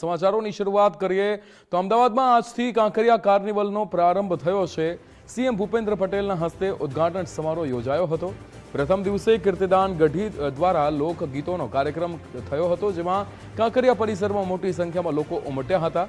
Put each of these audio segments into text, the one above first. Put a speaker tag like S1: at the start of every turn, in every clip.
S1: સમાચારોની શરૂઆત કરીએ તો અમદાવાદમાં આજથી કાંકરિયા કાર્નિવલનો પ્રારંભ થયો છે. સીએમ ભૂપેન્દ્ર પટેલના હસ્તે ઉદ્ઘાટન સમારોહ યોજાયો હતો. પ્રથમ દિવસે કીર્તિદાન ગઢી દ્વારા લોકગીતોનો કાર્યક્રમ થયો હતો, જેમાં કાંકરિયા પરિસરમાં મોટી સંખ્યામાં લોકો ઉમટ્યા હતા.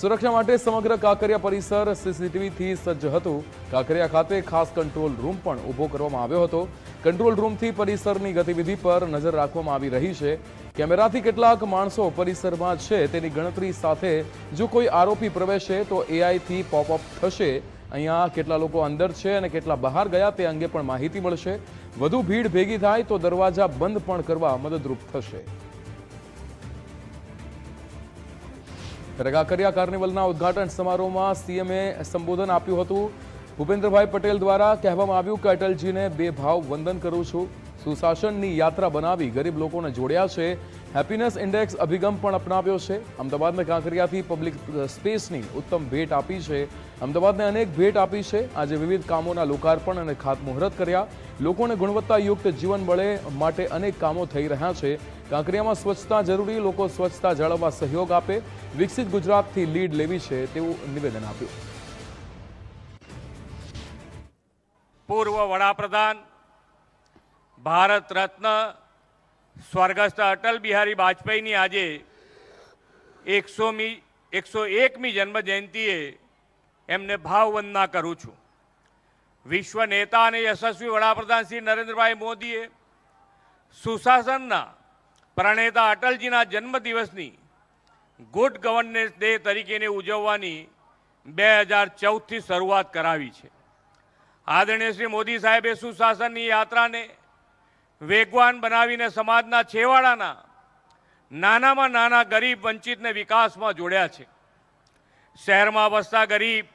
S1: સુરક્ષા માટે સમગ્ર કાંકરિયા પરિસર સીસીટીવીથી સજ્જ હતું. કાંકરિયા ખાતે ખાસ કંટ્રોલ રૂમ પણ ઊભો કરવામાં આવ્યો હતો. કંટ્રોલ રૂમથી પરિસરની ગતિવિધિ પર નજર રાખવામાં આવી રહી છે. કેમેરાથી કેટલાક માણસો પરિસરમાં છે તેની ગણતરી સાથે જો કોઈ આરોપી પ્રવેશે તો એઆઈથી પોપઅપ થશે. અહીંયા કેટલા લોકો અંદર છે અને કેટલા બહાર ગયા તે અંગે પણ માહિતી મળશે. વધુ ભીડ ભેગી થાય તો દરવાજા બંધ પણ કરવા મદદરૂપ થશે. ત્યારે કાંકરિયા કાર્નિવલના ઉદ્ઘાટન સમારોહમાં સીએમએ સંબોધન આપ્યું હતું. ભૂપેન્દ્રભાઈ પટેલ દ્વારા કહેવામાં આવ્યું કે અટલજીને બે ભાવ વંદન કરું છું. સુશાસનની યાત્રા બનાવી ગરીબ લોકોને જોડ્યા છે. હેપીનેસ ઇન્ડેક્સ અભિગમ પણ અપનાવ્યો છે. અમદાવાદને કાંકરિયાથી પબ્લિક સ્પેસની ઉત્તમ ભેટ આપી છે. અમદાવાદને અનેક ભેટ આપી છે. આજે વિવિધ કામોના લોકાર્પણ અને ખાતમુહૂર્ત કર્યા. લોકોને ગુણવત્તાયુક્ત જીવન મળે માટે અનેક કામો થઈ રહ્યા છે. કાંકરિયામાં સ્વચ્છતા જરૂરી, લોકો સ્વચ્છતા જાળવવા સહયોગ આપે. વિકસિત ગુજરાતથી લીડ લેવી છે તેવું નિવેદન આપ્યું.
S2: પૂર્વ વડાપ્રધાન ભારત રત્ન સ્વર્ગસ્થ અટલ બિહારી વાજપેયીની આજે એકસોમી એકસો એકમી જન્મ જયંતિએ એમને ભાવવંદના કરું છું. વિશ્વ નેતા અને યશસ્વી વડાપ્રધાન શ્રી નરેન્દ્રભાઈ મોદીએ સુશાસનના પ્રણેતા અટલજીના જન્મદિવસની ગુડ ગવર્નન્સ ડે તરીકેને ઉજવવાની બે હજાર ચૌદથી શરૂઆત કરાવી છે. આદરણીય શ્રી મોદી સાહેબે સુશાસનની યાત્રાને વેગવાન બનાવીને સમાજના છેવાડાના નાનામાં નાના ગરીબ વંચિતને વિકાસમાં જોડ્યા છે. શહેરમાં વસતા ગરીબ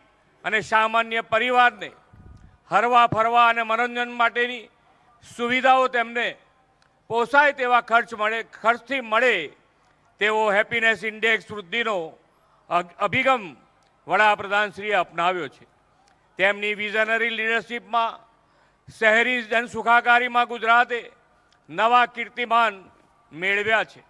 S2: અને સામાન્ય પરિવારને હરવા ફરવા અને મનોરંજન માટેની સુવિધાઓ તેમને પોસાય તેવા ખર્ચ મળે, ખર્ચથી મળે તેવો હેપીનેસ ઇન્ડેક્સ વૃદ્ધિનો અભિગમ વડાપ્રધાનશ્રીએ અપનાવ્યો છે. તેમની વિઝનરી લીડરશીપમાં શહેરી જનસુખાકારીમાં ગુજરાતે નવા કીર્તિમાન મેળવ્યા છે.